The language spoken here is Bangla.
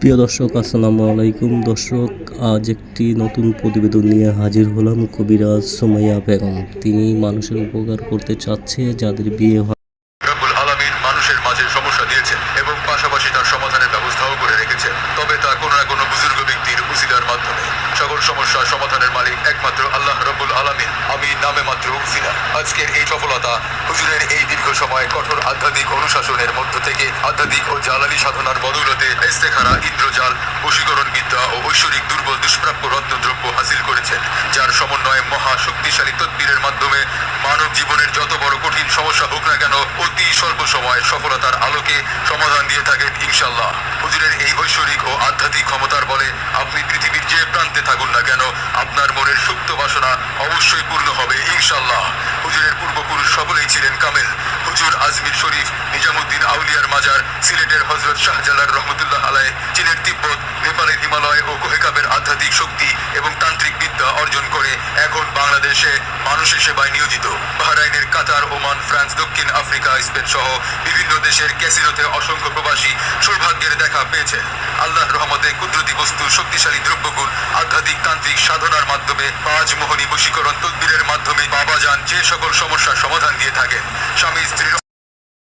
প্রিয় দর্শক, আসসালামু আলাইকুম। দর্শক, আজ একটি নতুন প্রতিবেদন নিয়ে হাজির হলাম কবিরাজ সোমাইয়া বেগম। তিনি মানুষের উপকার করতে চাচ্ছে, যাদের বিয়ে হয়। সমাধানের মালিক একমাত্র আল্লাহ আমি নামে আজকের এই সফলতা হুজুরের এই দীর্ঘ সময় কঠোর আধ্যাত্মিক অনুশাসনের মধ্য থেকে আধ্যাত্মিক ও জালালি সাধনার বদৌলতে ইস্তেখারা, ইন্দ্রজাল, বশীকরণ বিদ্যা ও ঐশ্বরিক দুর্বল দুষ্প্রাপ্য রত্নদ্রব্য হাসিল করেছেন, যার সমন্বয়ে মহা শক্তিশালী তদ্বীরের মাধ্যমে মানব জীবনের যত বড় কঠিন সমস্যা হোক না কেন অতি স্বল্প সময় সফলতার আলোকে সমাধান দিয়ে থাকেন ইনশাল্লাহ হুজুরের এই ঐশ্বরিক ও আধ্যাত্মিক ক্ষমতার বলে আপনি পৃথিবীর যে প্রান্তে থাকুন না কেন, আপনার মনের সুপ্ত বাসনা অবশ্যই পূর্ণ হবে ইনশাল্লাহ হুজুরের পূর্বপুরুষ সকলেই ছিলেন কামেল। হুজুর আজমির শরীফ, নিজামুদ্দিন আউলিয়ার মাজার, সিলেটের হজরত শাহজালাল রহমতুল্লাহ কোহেকাবের শক্তি এবং তান্ত্রিক বিদ্যা অর্জন করে। এখন বাংলাদেশে মানুষের সেবায় নিয়োজিত। বাহরাইনের কাতার, ওমান, ফ্রান্স, দক্ষিণ আফ্রিকা, স্পেন সহ বিভিন্ন দেশের ক্যাসিনোতে অসংখ্য প্রবাসী সৌভাগ্যের দেখা পেয়েছে আল্লাহর রহমতে কুদরতি বস্তু, শক্তিশালী দ্রব্যগুণ, আধ্যাত্মিক তান্ত্রিক সাধনার মাধ্যমে পাঁচ মোহনী বশীকরণ, তদ্বীরের মাধ্যমে বাবা যান যে সকল সমস্যার সমাধান দিয়ে থাকেন। স্বামী, স্ত্রীর